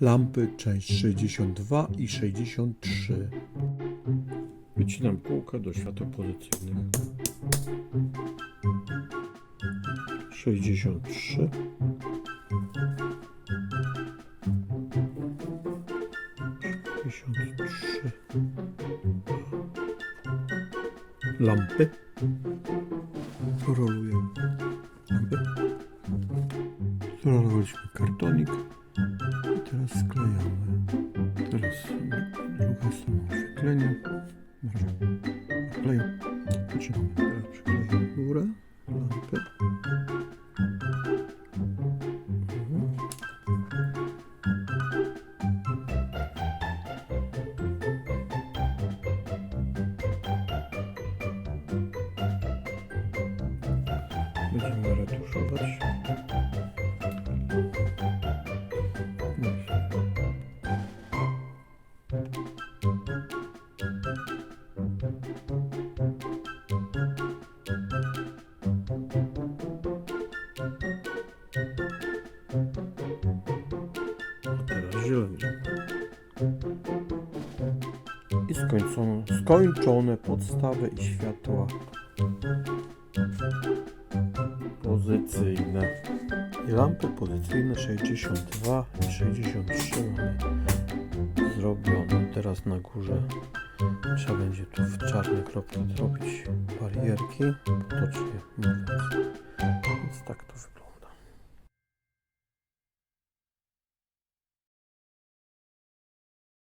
Lampy część 62 i 63. Wycinam kółka do świateł pozytywnych. 63. Sześćdziesiąt trzy. Lampy. Roluję lampy. Zrolowaliśmy kartonik sklejamy. Teraz druga strona przyklenia. Kleję. Zaczynamy. Teraz przykleję górę lampy. Mhm. Będziemy retuszować. A teraz zieleń. I skończone, skończone podstawy i światła pozycyjne. I lampy pozycyjne 62 i 63 mamy zrobione. Teraz na górze trzeba będzie tu w czarne kropki zrobić barierki, potocznie mówiąc.